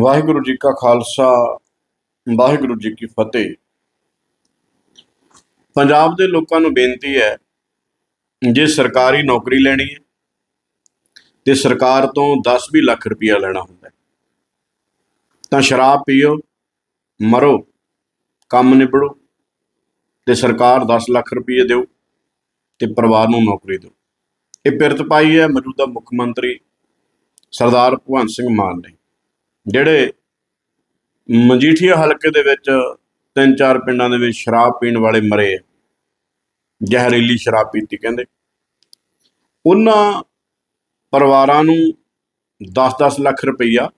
ਵਾਹਿਗੁਰੂ ਜੀ ਕਾ ਖਾਲਸਾ, ਵਾਹਿਗੁਰੂ ਜੀ ਕੀ ਫਤਿਹ। ਪੰਜਾਬ ਦੇ ਲੋਕਾਂ ਨੂੰ ਬੇਨਤੀ ਹੈ, ਜੇ ਸਰਕਾਰੀ ਨੌਕਰੀ ਲੈਣੀ ਹੈ, ਤੇ ਸਰਕਾਰ ਤੋਂ 10-20 ਲੱਖ ਰੁਪਇਆ ਲੈਣਾ ਹੁੰਦਾ ਤਾਂ ਸ਼ਰਾਬ ਪੀਓ, ਮਰੋ, ਕੰਮ ਨਿਬੜੋ, ਤੇ ਸਰਕਾਰ 10 ਲੱਖ ਰੁਪਏ ਦਿਓ, ਤੇ ਪਰਿਵਾਰ ਨੂੰ ਨੌਕਰੀ ਦਿਓ। ਇਹ ਪਿਰਤ ਪਾਈ ਹੈ ਮੌਜੂਦਾ ਮੁੱਖ ਮੰਤਰੀ ਸਰਦਾਰ ਭਗਵੰਤ ਸਿੰਘ ਮਾਨ ਨੇ। ਜਿਹੜੇ ਮਜੀਠੀਆ ਹਲਕੇ ਦੇ ਵਿੱਚ ਤਿੰਨ ਚਾਰ ਪਿੰਡਾਂ ਦੇ ਵਿੱਚ ਸ਼ਰਾਬ ਪੀਣ ਵਾਲੇ ਮਰੇ ਜ਼ਹਿਰੀਲੀ ਸ਼ਰਾਬ ਪੀਤੀ ਕਹਿੰਦੇ। ਉਹਨਾਂ ਪਰਿਵਾਰਾਂ ਨੂੰ 10-10 ਲੱਖ ਰੁਪਈਆ,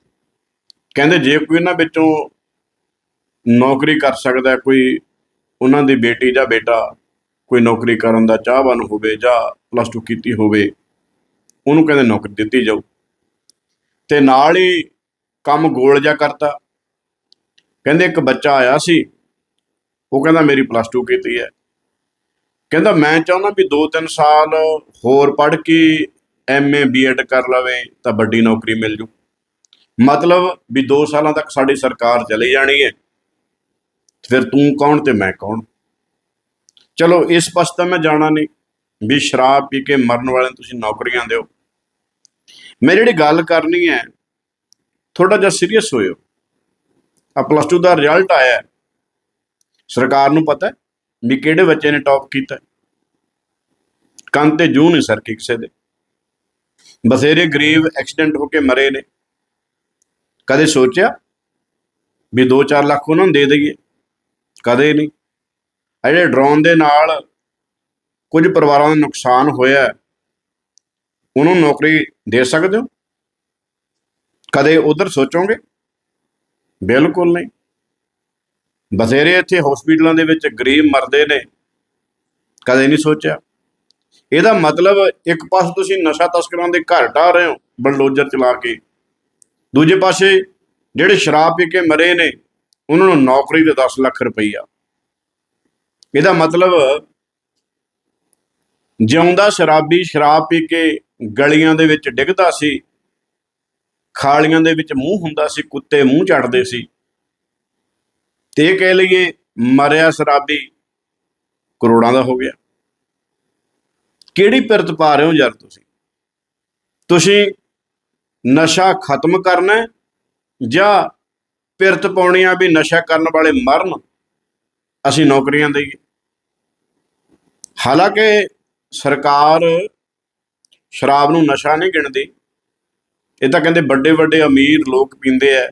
ਕਹਿੰਦੇ ਜੇ ਕੋਈ ਇਹਨਾਂ ਵਿੱਚੋਂ ਨੌਕਰੀ ਕਰ ਸਕਦਾ, ਕੋਈ ਉਹਨਾਂ ਦੀ ਬੇਟੀ ਜਾਂ ਬੇਟਾ ਕੋਈ ਨੌਕਰੀ ਕਰਨ ਦਾ ਚਾਹਵਾਨ ਹੋਵੇ ਜਾਂ ਪਲੱਸ 2 ਕੀਤੀ ਹੋਵੇ, ਉਹਨੂੰ ਕਹਿੰਦੇ ਨੌਕਰੀ ਦਿੱਤੀ ਜਾਊ। ਤੇ ਨਾਲ ਹੀ ਕੰਮ ਗੋਲ ਜਿਹਾ ਕਰਤਾ। ਕਹਿੰਦੇ ਇੱਕ ਬੱਚਾ ਆਇਆ ਸੀ, ਉਹ ਕਹਿੰਦਾ ਮੇਰੀ ਪਲੱਸ 2 ਕੀਤੀ ਹੈ। ਕਹਿੰਦਾ ਮੈਂ ਚਾਹੁੰਦਾ ਵੀ 2-3 ਸਾਲ ਹੋਰ ਪੜ੍ਹ ਕੇ ਐਮਏ ਬੀਐਡ ਕਰ ਲਵੇ, ਤਾਂ ਵੱਡੀ ਨੌਕਰੀ ਮਿਲ ਜੂ। ਮਤਲਬ ਵੀ 2 ਸਾਲਾਂ ਤੱਕ ਸਾਡੀ ਸਰਕਾਰ ਚਲੀ ਜਾਣੀ ਹੈ। ਫਿਰ ਤੂੰ ਕੌਣ ਤੇ ਮੈਂ ਕੌਣ? ਚਲੋ, ਇਸ ਪਾਸੇ ਮੈਂ ਜਾਣਾ ਨਹੀਂ। ਵੀ ਸ਼ਰਾਬ ਪੀ ਕੇ ਮਰਨ ਵਾਲਿਆਂ ਨੂੰ ਤੁਸੀਂ ਨੌਕਰੀਆਂ ਦਿਓ। ਮੈਂ ਜਿਹੜੀ ਗੱਲ ਕਰਨੀ ਹੈ ਥੋੜਾ ਜਿਹਾ ਸੀਰੀਅਸ ਹੋਇਓ। ਆ ਪਲੱਸ 2 ਦਾ ਰਿਜ਼ਲਟ ਆਇਆ ਸਰਕਾਰ ਨੂੰ ਪਤਾ ਵੀ ਕਿਹੜੇ ਬੱਚੇ ਨੇ ਟੌਪ ਕੀਤਾ ਹੈ। ਕੰਨ ਤੇ ਜੂ ਨਹੀਂ ਸਰ ਕਿਸੇ ਦੇ। ਬਥੇਰੇ ਗਰੀਬ ਐਕਸੀਡੈਂਟ ਹੋ ਕੇ ਮਰੇ ਨੇ। ਕਦੇ ਸੋਚਿਆ ਵੀ 2-4 ਲੱਖ ਉਹਨਾਂ ਨੂੰ ਦੇ ਦਈਏ? ਕਦੇ ਨਹੀਂ। ਆ ਜਿਹੜੇ ਡਰੋਨ ਦੇ ਨਾਲ ਕੁਝ ਪਰਿਵਾਰਾਂ ਦਾ ਨੁਕਸਾਨ ਹੋਇਆ ਹੈ, ਉਹਨੂੰ ਨੌਕਰੀ ਦੇ ਸਕਦੇ ਹੋ? ਕਦੇ ਉਧਰ ਸੋਚੋਗੇ? ਬਿਲਕੁਲ ਨਹੀਂ। ਬਥੇਰੇ ਇੱਥੇ ਹਸਪੀਟਲਾਂ ਦੇ ਵਿੱਚ ਗਰੀਬ ਮਰਦੇ ਨੇ। ਕਦੇ ਨਹੀਂ ਸੋਚਿਆ। ਇਹਦਾ ਮਤਲਬ ਇੱਕ ਪਾਸੇ ਤੁਸੀਂ ਨਸ਼ਾ ਤਸਕਰਾਂ ਦੇ ਘਰ ਢਾ ਰਹੇ ਹੋ, ਬਲਡੋਜ਼ਰ ਚਲਾ ਕੇ। ਦੂਜੇ ਪਾਸੇ ਜਿਹੜੇ ਸ਼ਰਾਬ ਪੀ ਕੇ ਮਰੇ ਨੇ, ਉਹਨਾਂ ਨੂੰ ਨੌਕਰੀ ਦੇ 10 ਲੱਖ ਰੁਪਈਆ। ਇਹਦਾ ਮਤਲਬ ਜਿਉਂਦਾ ਸ਼ਰਾਬੀ ਸ਼ਰਾਬ ਪੀ ਕੇ ਗਲੀਆਂ ਦੇ ਵਿੱਚ ਡਿੱਗਦਾ ਸੀ ਖਾਲੀਆਂ ਦੇ ਵਿੱਚ ਮੂੰਹ ਹੁੰਦਾ ਸੀ, ਕੁੱਤੇ ਮੂੰਹ ਚੜਦੇ ਸੀ। ਤੇ ਇਹ ਕਹਿ ਲਈਏ, ਮਰਿਆ ਸ਼ਰਾਬੀ ਕਰੋੜਾਂ ਦਾ ਹੋ ਗਿਆ। ਕਿਹੜੀ ਪਿਰਤ ਪਾ ਰਹੇ ਹੋ ਯਾਰ ਤੁਸੀਂ? ਤੁਸੀਂ ਨਸ਼ਾ ਖਤਮ ਕਰਨਾ ਜਾਂ ਪਿਰਤ ਪਾਉਣੀ ਆ ਵੀ ਨਸ਼ਾ ਕਰਨ ਵਾਲੇ ਮਰਨ? ਅਸੀਂ ਨੌਕਰੀਆਂ ਦੇਈਏ। ਹਾਲਾਂਕਿ ਸਰਕਾਰ ਸ਼ਰਾਬ ਨੂੰ ਨਸ਼ਾ ਨਹੀਂ ਗਿਣਦੀ। ਇਹ ਤਾਂ ਕਹਿੰਦੇ ਵੱਡੇ ਵੱਡੇ ਅਮੀਰ ਲੋਕ ਪੀਂਦੇ ਆ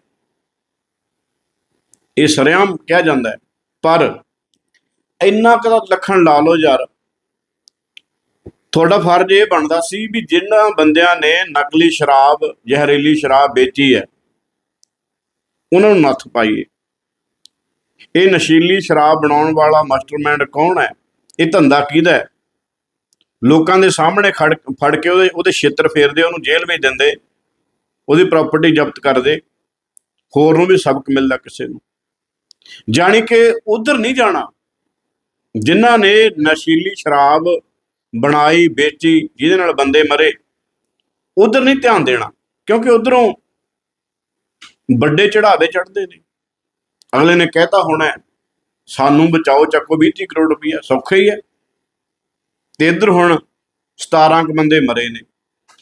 ਇਹ ਸਰਿਆਮ ਕਿਹਾ ਜਾਂਦਾ ਹੈ ਪਰ ਇੰਨਾ ਕੁ ਲੱਖਣ ਲਾ ਲਓ ਯਾਰ। ਤੁਹਾਡਾ ਫਰਜ਼ ਇਹ ਬਣਦਾ ਸੀ ਵੀ ਜਿਨ੍ਹਾਂ ਬੰਦਿਆਂ ਨੇ ਨਕਲੀ ਸ਼ਰਾਬ, ਜ਼ਹਿਰੀਲੀ ਸ਼ਰਾਬ ਵੇਚੀ ਹੈ ਉਹਨਾਂ ਨੂੰ ਨੱਥ ਪਾਈਏ। ਇਹ ਨਸ਼ੀਲੀ ਸ਼ਰਾਬ ਬਣਾਉਣ ਵਾਲਾ ਮਾਸਟਰਮਾਈਂਡ ਕੌਣ ਹੈ ਇਹ ਧੰਦਾ ਕਿਹਦਾ ਹੈ ਲੋਕਾਂ ਦੇ ਸਾਹਮਣੇ ਖੜ, ਫੜ ਕੇ ਉਹਦੇ ਉਹਦੇ ਛੇਤਰ ਫੇਰਦੇ, ਉਹਨੂੰ ਜੇਲ੍ਹ ਵਿੱਚ ਦਿੰਦੇ। ਉਹਦੀ ਪ੍ਰਾਪਰਟੀ ਜ਼ਬਤ ਕਰਦੇ ਹੋਰ ਨੂੰ ਵੀ ਸਬਕ ਮਿਲਦਾ ਕਿਸੇ ਨੂੰ। ਜਾਣੀ ਕਿ ਉਧਰ ਨਹੀਂ ਜਾਣਾ ਜਿਨ੍ਹਾਂ ਨੇ ਨਸ਼ੀਲੀ ਸ਼ਰਾਬ ਬਣਾਈ ਵੇਚੀ ਜਿਹਦੇ ਨਾਲ ਬੰਦੇ ਮਰੇ ਉਧਰ ਨਹੀਂ ਧਿਆਨ ਦੇਣਾ ਕਿਉਂਕਿ ਉਧਰੋਂ ਵੱਡੇ ਚੜਾਵੇ ਚੜਦੇ ਨੇ। ਅਗਲੇ ਨੇ ਕਹਿਤਾ ਹੋਣਾ ਹੈ, ਸਾਨੂੰ ਬਚਾਓ ਚੱਕੋ 20 ਕਰੋੜ ਰੁਪਈਆ ਸੌਖਾ ਹੀ ਹੈ। ਤੇ ਇੱਧਰ ਹੁਣ 17 ਕੁ ਬੰਦੇ ਮਰੇ ਨੇ।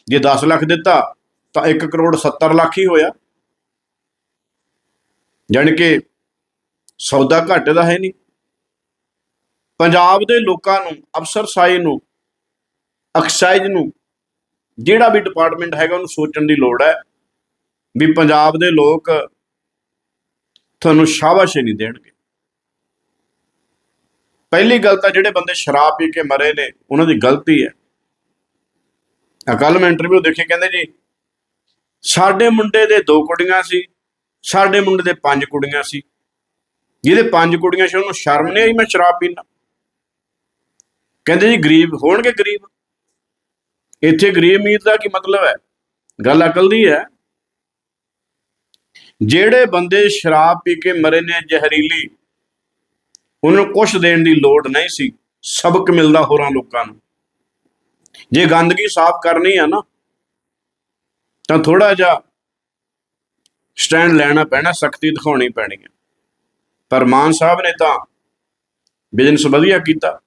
ਜੇ 10 ਲੱਖ ਦਿੱਤਾ ਤਾਂ 1 ਕਰੋੜ 70 ਲੱਖ ਹੀ ਹੋਇਆ। ਜਾਣੀ ਕਿ ਸੌਦਾ ਘਾਟੇ ਦਾ ਹੈ ਨਹੀਂ। ਪੰਜਾਬ ਦੇ ਲੋਕਾਂ ਨੂੰ ਅਫਸਰਸਾਈ ਨੂੰ, ਐਕਸਾਈਜ਼ ਨੂੰ, ਜਿਹੜਾ ਵੀ ਡਿਪਾਰਟਮੈਂਟ ਹੈਗਾ ਉਹਨੂੰ ਸੋਚਣ ਦੀ ਲੋੜ ਹੈ ਵੀ ਪੰਜਾਬ ਦੇ ਲੋਕ ਤੁਹਾਨੂੰ ਸ਼ਾਬਾਸ਼ ਨਹੀਂ ਦੇਣਗੇ। ਪਹਿਲੀ ਗੱਲ ਤਾਂ ਜਿਹੜੇ ਬੰਦੇ ਸ਼ਰਾਬ ਪੀ ਕੇ ਮਰੇ ਨੇ, ਉਹਨਾਂ ਦੀ ਗਲਤੀ ਹੈ। ਕੱਲ ਮੈਂ ਇੰਟਰਵਿਊ ਦੇਖੇ, ਕਹਿੰਦੇ ਜੀ ਸਾਡੇ ਮੁੰਡੇ ਦੇ ਦੋ ਕੁੜੀਆਂ ਸੀ, ਸਾਡੇ ਮੁੰਡੇ ਦੇ ਪੰਜ ਕੁੜੀਆਂ ਸੀ। ਜਿਹਦੇ ਪੰਜ ਕੁੜੀਆਂ ਸੀ, ਉਹਨੂੰ ਸ਼ਰਮ ਨਹੀਂ ਆਈ, ਮੈਂ ਸ਼ਰਾਬ ਪੀਣਾ ਕਹਿੰਦੇ ਜੀ, ਗਰੀਬ ਹੋਣਗੇ ਗਰੀਬ। ਇੱਥੇ ਗਰੀਬ ਅਮੀਰ ਦਾ ਕੀ ਮਤਲਬ ਹੈ? ਗੱਲ ਅਕਲ ਦੀ ਹੈ। ਜਿਹੜੇ ਬੰਦੇ ਸ਼ਰਾਬ ਪੀ ਕੇ ਮਰੇ ਨੇ ਜ਼ਹਿਰੀਲੀ, ਉਹਨਾਂ ਨੂੰ ਕੁਛ ਦੇਣ ਦੀ ਲੋੜ ਨਹੀਂ ਸੀ। ਸਬਕ ਮਿਲਦਾ ਹੋਰਾਂ ਲੋਕਾਂ ਨੂੰ। ਜੇ ਗੰਦਗੀ ਸਾਫ਼ ਕਰਨੀ ਆ ਨਾ ਤਾਂ ਥੋੜਾ ਜਿਹਾ ਸਟੈਂਡ ਲੈਣਾ ਪੈਣਾ, ਸਖਤੀ ਦਿਖਾਉਣੀ ਪੈਣੀ ਹੈ। ਪਰ ਮਾਨ ਸਾਹਿਬ ਨੇ ਤਾਂ ਬਿਜ਼ਨਸ ਵਧੀਆ ਕੀਤਾ।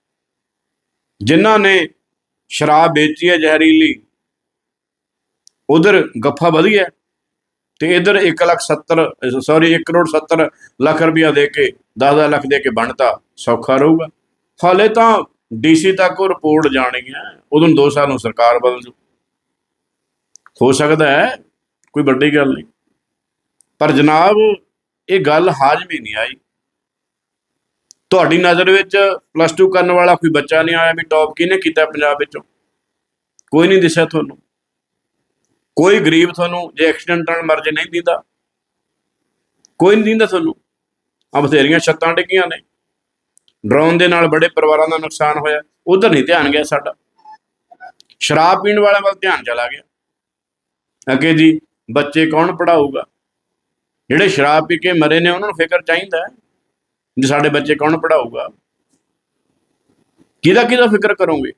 ਜਿਨ੍ਹਾਂ ਨੇ ਸ਼ਰਾਬ ਵੇਚੀ ਹੈ ਜ਼ਹਿਰੀਲੀ, ਉਧਰ ਗੱਫਾ ਵਧੀਆ ਤੇ ਇਧਰ 1 ਲੱਖ 70 ਸੌਰੀ 1 ਕਰੋੜ 70 ਲੱਖ ਰੁਪਇਆ ਦੇ ਕੇ 10 ਲੱਖ ਦੇ ਕੇ ਬਣਤਾ ਸੌਖਾ ਰਹੂਗਾ। ਹਾਲੇ ਤਾਂ ਡੀਸੀ ਤੱਕ ਉਹ ਰਿਪੋਰਟ ਜਾਣੀ ਹੈ, ਉਦੋਂ 2 ਸਾਲ ਨੂੰ ਸਰਕਾਰ ਬਦਲ ਜੂ। ਹੋ ਸਕਦਾ ਹੈ, ਕੋਈ ਵੱਡੀ ਗੱਲ ਨਹੀਂ। ਪਰ ਜਨਾਬ, ਇਹ ਗੱਲ ਹਾਜ਼ਮ ਨਹੀਂ ਆਈ। ਤੁਹਾਡੀ ਨਜ਼ਰ ਵਿੱਚ ਪਲੱਸ 2 ਕਰਨ ਵਾਲਾ ਕੋਈ ਬੱਚਾ ਨਹੀਂ ਆਇਆ ਵੀ ਟੌਪ ਕਿਹਨੇ ਕੀਤਾ ਪੰਜਾਬ ਵਿੱਚੋਂ? ਕੋਈ ਨਹੀਂ ਦਿਸਿਆ ਤੁਹਾਨੂੰ। ਕੋਈ ਗਰੀਬ ਤੁਹਾਨੂੰ ਜੇ ਐਕਸੀਡੈਂਟ ਨਾਲ ਮਰ ਜੇ ਨਹੀਂ ਦਿੰਦਾ। ਕੋਈ ਨਹੀਂ ਦਿੰਦਾ ਤੁਹਾਨੂੰ। ਆ ਬਥੇਰੀਆਂ ਛੱਤਾਂ ਡਿੱਗੀਆਂ ਨੇ। ਡਰੋਨ ਦੇ ਨਾਲ ਬੜੇ ਪਰਿਵਾਰਾਂ ਦਾ ਨੁਕਸਾਨ ਹੋਇਆ। ਉਧਰ ਨਹੀਂ ਧਿਆਨ ਗਿਆ ਸਾਡਾ। ਸ਼ਰਾਬ ਪੀਣ ਵਾਲਿਆਂ ਵੱਲ ਧਿਆਨ ਚਲਾ ਗਿਆ। ਅੱਗੇ ਜੀ, ਬੱਚੇ ਕੌਣ ਪੜਾਊਗਾ ਜਿਹੜੇ ਸ਼ਰਾਬ ਪੀ ਕੇ ਮਰੇ ਨੇ, ਉਹਨਾਂ ਨੂੰ ਫਿਕਰ ਚਾਹੀਦਾ ਹੈ ਜੇ ਸਾਡੇ ਬੱਚੇ ਕੌਣ ਪੜਾਊਗਾ ਕਿਹਦਾ ਕਿਹਦਾ ਫਿਕਰ ਕਰੋਗੇ?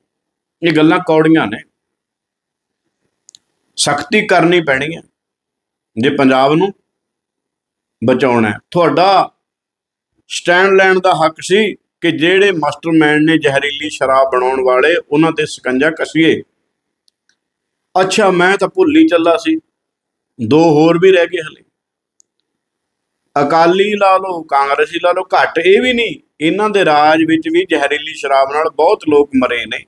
ਇਹ ਗੱਲਾਂ ਕੌੜੀਆਂ ਨੇ। ਸਖਤੀ ਕਰਨੀ ਪੈਣੀ ਹੈ, ਜੇ ਪੰਜਾਬ ਨੂੰ ਬਚਾਉਣਾ ਹੈ। ਤੁਹਾਡਾ ਸਟੈਂਡ ਲੈਣ ਦਾ ਹੱਕ ਸੀ ਕਿ ਜਿਹੜੇ ਮਾਸਟਰਮਾਈਂਡ ਨੇ ਜ਼ਹਿਰੀਲੀ ਸ਼ਰਾਬ ਬਣਾਉਣ ਵਾਲੇ, ਉਹਨਾਂ ਤੇ ਸਕੰਜਾ ਕਸੀਏ। ਅੱਛਾ, ਮੈਂ ਤਾਂ ਭੁੱਲ ਹੀ ਚੱਲਾ ਸੀ। ਦੋ ਹੋਰ ਵੀ ਰਹਿ ਗਏ ਹਲੇ। ਅਕਾਲੀ ਲਾ ਲਓ, ਕਾਂਗਰਸੀ ਲਾ ਲਓ, ਘੱਟ ਇਹ ਵੀ ਨਹੀਂ, ਇਹਨਾਂ ਦੇ ਰਾਜ ਵਿੱਚ ਵੀ ਜ਼ਹਿਰੀਲੀ ਸ਼ਰਾਬ ਨਾਲ ਬਹੁਤ ਲੋਕ ਮਰੇ ਨੇ।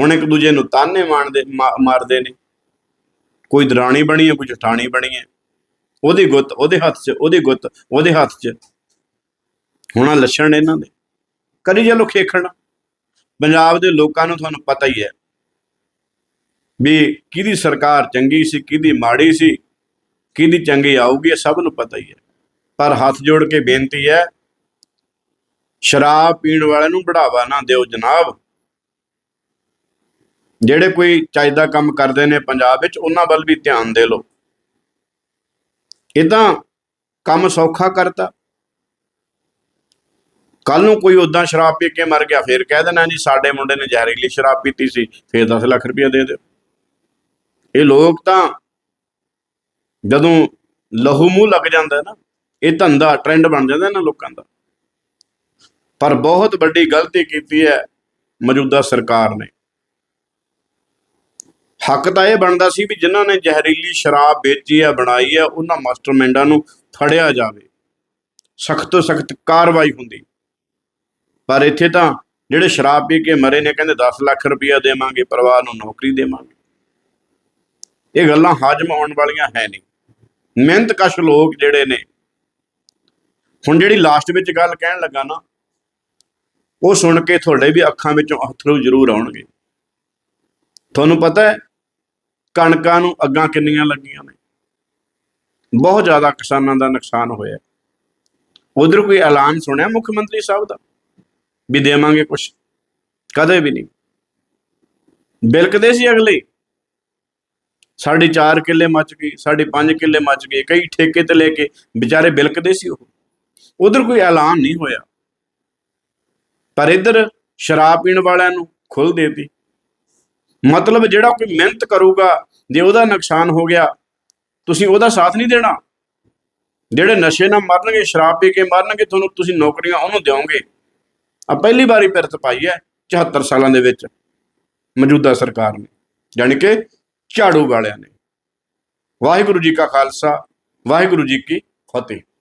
ਹੁਣ ਇੱਕ ਦੂਜੇ ਨੂੰ ਤਾਨੇ ਮਾਰਦੇ, ਮਾ- ਮਾਰਦੇ ਨੇ। ਕੋਈ ਦਰਾਣੀ ਬਣੀ ਹੈ, ਕੋਈ ਜਠਾਣੀ ਬਣੀ ਹੈ। ਉਹਦੀ ਗੁੱਤ, ਉਹਦੇ ਹੱਥ 'ਚ, ਉਹਦੀ ਗੁੱਤ, ਉਹਦੇ ਹੱਥ 'ਚ। ਹੁਣ ਆਹ ਲੱਛਣ ਇਹਨਾਂ ਦੇ। ਕਰੀ ਚਲੋ ਖੇਖਣ। ਪੰਜਾਬ ਦੇ ਲੋਕਾਂ ਨੂੰ ਤੁਹਾਨੂੰ ਪਤਾ ਹੀ ਹੈ। ਵੀ ਕਿਹਦੀ ਸਰਕਾਰ ਚੰਗੀ ਸੀ, ਕਿਹਦੀ ਮਾੜੀ ਸੀ, ਕਿਹਦੀ ਚੰਗੀ ਆਊਗੀ, ਇਹ ਸਭ ਨੂੰ ਪਤਾ ਹੀ ਹੈ। ਪਰ ਹੱਥ ਜੋੜ ਕੇ ਬੇਨਤੀ ਹੈ, ਸ਼ਰਾਬ ਪੀਣ ਵਾਲਿਆਂ ਨੂੰ ਬੜਾਵਾ ਨਾ ਦਿਓ ਜਨਾਬ। ਜਿਹੜੇ ਕੋਈ ਚਾਹੀਦਾ ਕੰਮ ਕਰਦੇ ਨੇ ਪੰਜਾਬ ਵਿੱਚ, ਉਹਨਾਂ ਵੱਲ ਵੀ ਧਿਆਨ ਦੇ ਲਓ। ਇਦਾਂ ਕੰਮ ਸੌਖਾ ਕਰਤਾ। ਕੱਲ ਨੂੰ ਕੋਈ ਉਦਾਂ ਸ਼ਰਾਬ ਪੀ ਕੇ ਮਰ ਗਿਆ, ਫੇਰ ਕਹਿ ਦੇਣਾ ਜੀ, ਸਾਡੇ ਮੁੰਡੇ ਨੇ ਜ਼ਹਿਰੀਲੀ ਸ਼ਰਾਬ ਪੀਤੀ ਸੀ, ਫੇਰ 10 ਲੱਖ ਰੁਪਇਆ ਦੇ ਦਿਓ। ਇਹ ਲੋਕ ਤਾਂ ਜਦੋਂ ਲਹੂ ਮੂੰਹ ਲੱਗ ਜਾਂਦਾ ਨਾ, ਇਹ ਧੰਦਾ ਟ੍ਰੈਂਡ ਬਣ ਜਾਂਦਾ ਇਹਨਾਂ ਲੋਕਾਂ ਦਾ। ਪਰ ਬਹੁਤ ਵੱਡੀ ਗਲਤੀ ਕੀਤੀ ਹੈ ਮੌਜੂਦਾ ਸਰਕਾਰ ਨੇ। ਹੱਕ ਤਾਂ ਇਹ ਬਣਦਾ ਸੀ ਵੀ ਜਿਨ੍ਹਾਂ ਨੇ ਜ਼ਹਿਰੀਲੀ ਸ਼ਰਾਬ ਵੇਚੀ ਹੈ, ਬਣਾਈ ਹੈ, ਉਹਨਾਂ ਮਾਸਟਰਮਾਈਂਡਾਂ ਨੂੰ ਫੜਿਆ ਜਾਵੇ। ਸਖਤ ਤੋਂ ਸਖਤ ਕਾਰਵਾਈ ਹੁੰਦੀ। ਪਰ ਇੱਥੇ ਤਾਂ ਜਿਹੜੇ ਸ਼ਰਾਬ ਪੀ ਕੇ ਮਰੇ ਨੇ, ਕਹਿੰਦੇ 10 ਲੱਖ ਰੁਪਇਆ ਦੇਵਾਂਗੇ, ਪਰਿਵਾਰ ਨੂੰ ਨੌਕਰੀ ਦੇਵਾਂਗੇ। ਇਹ ਗੱਲਾਂ ਹਾਜ਼ਮ ਆਉਣ ਵਾਲੀਆਂ ਹੈ ਨਹੀਂ। ਮਿਹਨਤ ਕਸ਼ ਲੋਕ ਜਿਹੜੇ ਨੇ। ਹੁਣ ਜਿਹੜੀ ਲਾਸਟ ਵਿੱਚ ਗੱਲ ਕਹਿਣ ਲੱਗਾ ਨਾ, ਉਹ ਸੁਣ ਕੇ ਤੁਹਾਡੇ ਵੀ ਅੱਖਾਂ ਵਿੱਚੋਂ ਅਥਰੂ ਜ਼ਰੂਰ ਆਉਣਗੇ। ਤੁਹਾਨੂੰ ਪਤਾ ਹੈ, ਕਣਕਾਂ ਨੂੰ ਅੱਗਾਂ ਕਿੰਨੀਆਂ ਲੱਗੀਆਂ ਨੇ। ਬਹੁਤ ਜ਼ਿਆਦਾ ਕਿਸਾਨਾਂ ਦਾ ਨੁਕਸਾਨ ਹੋਇਆ। ਉਧਰ ਕੋਈ ਐਲਾਨ ਸੁਣਿਆ ਮੁੱਖ ਮੰਤਰੀ ਸਾਹਿਬ ਦਾ? ਵੀ ਦੇਵਾਂਗੇ ਕੁਝ ਕਦੇ ਵੀ ਨਹੀਂ। ਬਿਲਕਦੇ ਸੀ ਅਗਲੇ? ਸਾਡੇ 4 ਕਿੱਲੇ ਮੱਚ ਗਏ ਸਾਡੇ 5 ਕਿੱਲੇ ਮੱਚ ਗਏ ਕਈ ਠੇਕੇ ਤੇ ਲੈ ਕੇ ਵਿਚਾਰੇ ਬਿਲਕਦੇ ਸੀ ਉਹ। ਉਧਰ ਕੋਈ ਐਲਾਨ ਨਹੀਂ ਹੋਇਆ। ਪਰ ਇੱਧਰ ਸ਼ਰਾਬ ਪੀਣ ਵਾਲਿਆਂ ਨੂੰ ਖੁੱਲ ਦੇਤੀ। ਮਤਲਬ ਜਿਹੜਾ ਕੋਈ ਮਿਹਨਤ ਕਰੂਗਾ, ਜੇ ਉਹਦਾ ਨੁਕਸਾਨ ਹੋ ਗਿਆ, ਤੁਸੀਂ ਉਹਦਾ ਸਾਥ ਨਹੀਂ ਦੇਣਾ। ਜਿਹੜੇ ਨਸ਼ੇ ਨਾਲ ਮਰਨਗੇ, ਸ਼ਰਾਬ ਪੀ ਕੇ ਮਰਨਗੇ, ਤੁਹਾਨੂੰ ਤੁਸੀਂ ਨੌਕਰੀਆਂ ਉਹਨੂੰ ਦਿਓਗੇ। ਆ ਪਹਿਲੀ ਵਾਰੀ ਪਿਰਤ ਪਾਈ ਹੈ 74 ਸਾਲਾਂ ਦੇ ਵਿੱਚ ਮੌਜੂਦਾ ਸਰਕਾਰ ਨੇ। ਯਾਨੀ ਕਿ ਝਾੜੂ ਵਾਲਿਆਂ ਨੇ। ਵਾਹਿਗੁਰੂ ਜੀ ਕਾ ਖਾਲਸਾ ਵਾਹਿਗੁਰੂ ਜੀ ਕੀ ਫਤਿਹ।